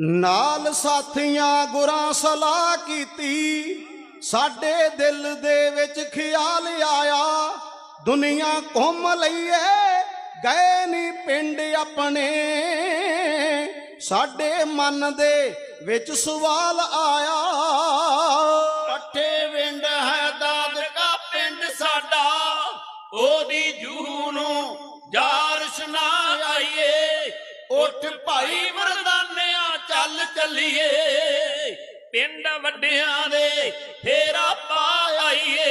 ਨਾਲ ਸਾਥੀਆਂ ਗੁਰਾਂ ਸਲਾਹ ਕੀਤੀ, ਸਾਡੇ ਦਿਲ ਦੇ ਵਿੱਚ ਖਿਆਲ ਆਇਆ, ਦੁਨੀਆ ਘੁੰਮ ਲਈਏ, ਗਏ ਨਹੀਂ ਪਿੰਡ ਆਪਣੇ। ਸਾਡੇ ਮਨ ਦੇ ਵਿੱਚ ਸਵਾਲ ਆਇਆ, ਪੱਠੇ ਵਿੰਡ ਹੈ ਦਾਦਕਾ ਪਿੰਡ ਸਾਡਾ, ਉਹਦੀ ਜੂਹ ਨੂੰ ਜਾਰ ਸੁਣਾ ਆਈਏ, ਉੱਠ ਭਾਈ ਮਰਦ ਚੱਲੀਏ, ਪਿੰਡ ਵੱਡਿਆਂ ਦੇ ਫੇਰਾ ਪਾ ਆਈਏ।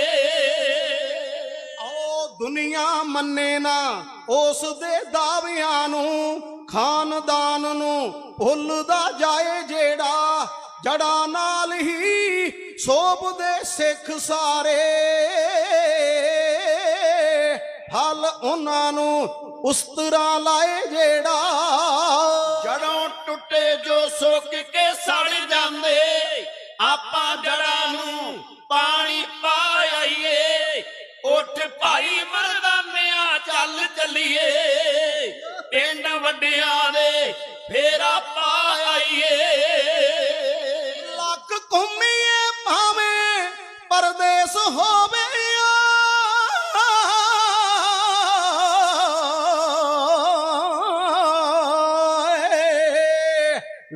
ਓ ਦੁਨੀਆ ਮੰਨੇ ਨਾ, ਉਸ ਦੇ ਦਾਅਵਿਆਂ ਨੂੰ, ਖਾਨਦਾਨ ਨੂੰ ਭੁੱਲਦਾ ਜਾਏ ਜਿਹੜਾ, ਜੜਾ ਨਾਲ ਹੀ ਸੋਭ ਦੇ ਸਿੱਖ ਸਾਰੇ। ਫਲ ਉਹਨਾਂ ਨੂੰ ਉਸਤਰਾ ਲਾਏ ਜਿਹੜਾ ਟੁੱਟੇ ਜੋ ਸੁੱਕ ਕੇ ਸੜ ਜਾਂਦੇ, ਆਪਾਂ ਜੜਾਂ ਨੂੰ ਪਾਣੀ ਪਾ ਆਈਏ। ਉੱਠ ਭਾਈ ਮਰਦਾਨਿਆ, ਚੱਲ ਚੱਲੀਏ। ਪਿੰਡ ਵੱਡਿਆਂ ਦੇ ਫੇਰਾ ਪਾ ਆਈਏ। ਲੱਕ ਘੁੰਮੀਏ ਭਾਵੇਂ ਪਰਦੇਸ ਹੋਵੇ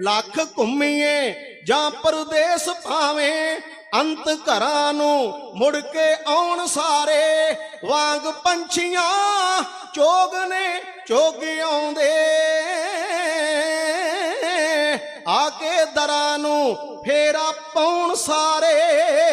ਲੱਖ ਘੁੰਮੀਏ ਜਾਂ ਪਰਦੇਸ ਭਾਵੇਂ, ਅੰਤ ਘਰਾਂ ਨੂੰ ਮੁੜ ਕੇ ਆਉਣ ਸਾਰੇ। ਵਾਂਗ ਪੰਛੀਆਂ ਚੋਗ ਨੇ ਚੋਗ ਆਉਂਦੇ। ਆ ਕੇ ਦਰਾਂ ਨੂੰ ਫੇਰਾ ਪਾਉਣ ਸਾਰੇ।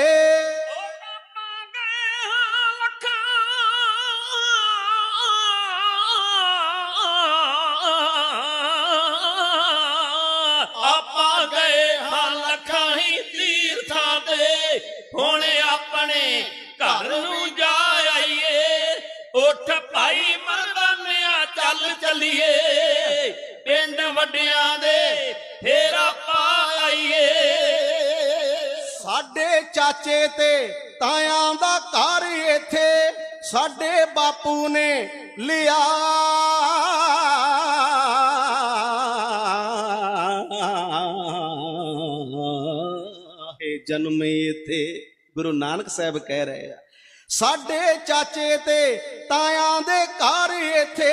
ਆਪਣੇ ਘਰ ਨੂੰ ਜਾ ਆਈਏ ਉੱਠ ਭਾਈ ਮਰਦਾਨਿਆ ਚੱਲ ਚੱਲੀਏ। ਪਿੰਡ ਵੱਡਿਆਂ ਦੇ ਫੇਰਾ ਪਾ ਆਈਏ। ਸਾਡੇ ਚਾਚੇ ਤੇ ਤਾਇਆਂ ਦਾ ਘਰ ਇੱਥੇ ਸਾਡੇ ਬਾਪੂ ਨੇ ਲਿਆ। ਜਨਮ ਇੱਥੇ ਗੁਰੂ ਨਾਨਕ ਸਾਹਿਬ ਕਹਿ ਰਹੇ ਆ, ਸਾਡੇ ਚਾਚੇ ਤੇ ਤਾਇਆਂ ਦੇ ਘਰ ਇੱਥੇ,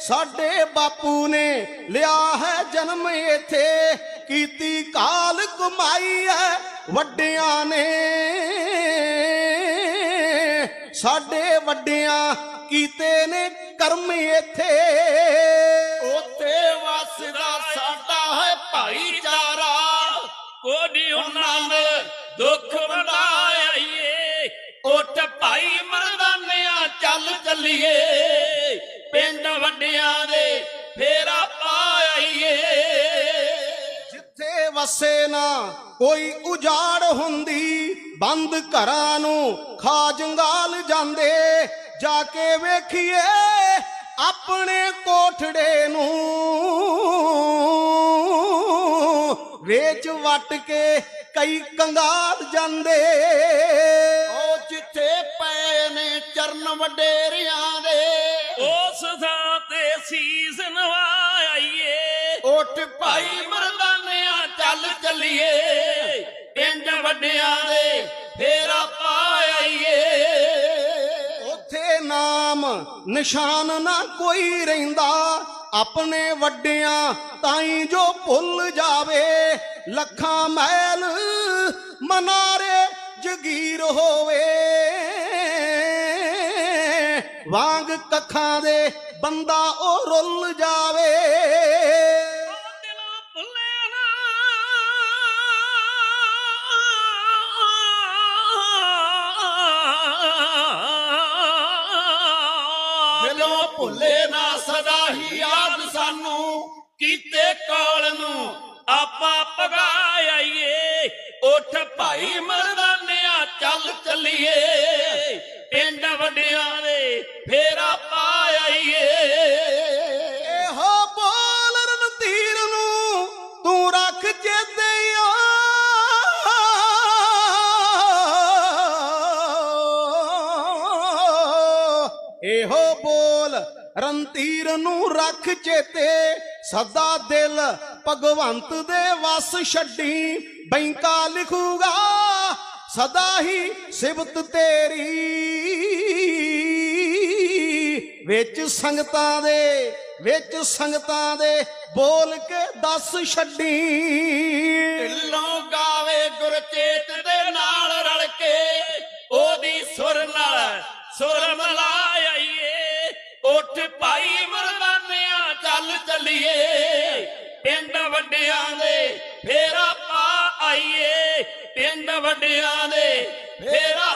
ਸਾਡੇ ਬਾਪੂ ਨੇ ਲਿਆ ਹੈ ਜਨਮ ਇੱਥੇ, ਕੀਤੀ ਕਾਲ ਕਮਾਈ ਹੈ ਵੱਡਿਆਂ ਨੇ। ਸਾਡੇ ਵੱਡਿਆਂ ਕੀਤੇ ਨੇ ਕਰਮ ਇੱਥੇ। ਉੱਥੇ ਵਸਦਾ ਸਾਡਾ ਹੈ ਭਾਈ ਭਾਈ ਮਰਦਾਨਿਆ ਚੱਲ ਚੱਲੀਏ। ਪਿੰਡ ਵੱਡਿਆਂ ਦੇ ਫੇਰਾ ਪਾਈਏ ਜਿੱਥੇ ਵਸੇ ਨਾ ਕੋਈ ਉਜਾੜ ਹੁੰਦੀ ਬੰਦ ਘਰਾਂ ਨੂੰ ਖਾ ਜੰਗਾਲ ਜਾਂਦੇ। ਜਾ ਕੇ ਵੇਖੀਏ ਆਪਣੇ ਕੋਠੜੇ ਨੂੰ। ਵੇਚ ਵੱਟ ਕੇ ਕਈ ਕੰਗਾਲ ਜਾਂਦੇ। ਉਹ ਜਿੱਥੇ ਨੇ ਚਰਨ ਵਡੇਰਿਆਂ ਦੇ। ਉਸ ਥਾਂ ਤੇ ਸੀਸ ਨਵਾਈਏ। ਉੱਠ ਭਾਈ ਮਰਦਾਨਿਆ ਚੱਲ ਚੱਲੀਏ। ਪਿੰਡ ਵੱਡਿਆਂ ਦੇ ਫੇਰਾ ਪਾਈਏ ਉਥੇ ਨਾਮ ਨਿਸ਼ਾਨ ਨਾ ਕੋਈ ਰਹਿੰਦਾ। ਆਪਣੇ ਵੱਡਿਆਂ ਤਾਈ ਜੋ ਭੁੱਲ ਜਾਵੇ। ਲੱਖਾਂ ਮਹਿਲ ਮਨਾਰੇ ਜਗੀਰ ਹੋਵੇ। ਵਾਂਗ ਕੱਖਾਂ ਦੇ ਬੰਦਾ ਉਹ ਰੁੱਲ ਜਾਵੇ। ਦਿਲੋਂ ਭੁੱਲੇ ਨਾ ਸਦਾ ਹੀ ਯਾਦ ਸਾਨੂੰ, ਕੀਤੇ ਕਾਲ ਨੂੰ ਆਪਾਂ ਪਗਾਈਏ ਉੱਠ ਭਾਈ ਮਰਦਾਨਿਆ, ਚੱਲ ਚੱਲੀਏ। ਪਿੰਡ ਵੱਡਿਆਂ ਦੇ ਫੇਰਾ ਪਾਈਏ ਇਹੋ ਬੋਲ ਰਣਧੀਰ ਨੂੰ ਤੂੰ ਰੱਖ ਚੇਤੇ ਆ। ਇਹੋ ਬੋਲ ਰਣਧੀਰ ਨੂੰ ਰੱਖ ਚੇਤੇ, ਸਦਾ ਦਿਲ ਭਗਵੰਤ ਦੇ ਵਸ ਛੱਡੀ, ਬੈਂਕਾ ਲਿਖੂਗਾ, ਸਦਾ ਹੀ ਸਿਬਤ ਤੇਰੀ। ਵਿੱਚ ਸੰਗਤਾਂ ਦੇ, ਵਿੱਚ ਸੰਗਤਾਂ ਦੇ ਬੋਲ ਕੇ ਦੱਸ ਛੱਡੀ। ਢਿੱਲੋਂ ਗਾਵੇ ਗੁਰਚੇਤ ਦੇ ਨਾਲ ਰਲ ਕੇ, ਉਹਦੀ ਸੁਰ ਨਾਲ ਸੁਰ ਮਲਾਈਏ ਉੱਠ ਭਾਈ ਮਰਦਾਨਿਆਂ, ਚੱਲ ਚੱਲੀਏ। ਪਿੰਡ ਵੱਡਿਆਂ ਦੇ ਫੇਰਾ ਪਾ ਆਈਏ। ਪਿੰਡ ਵੱਡਿਆਂ ਦੇ ਫੇਰਾ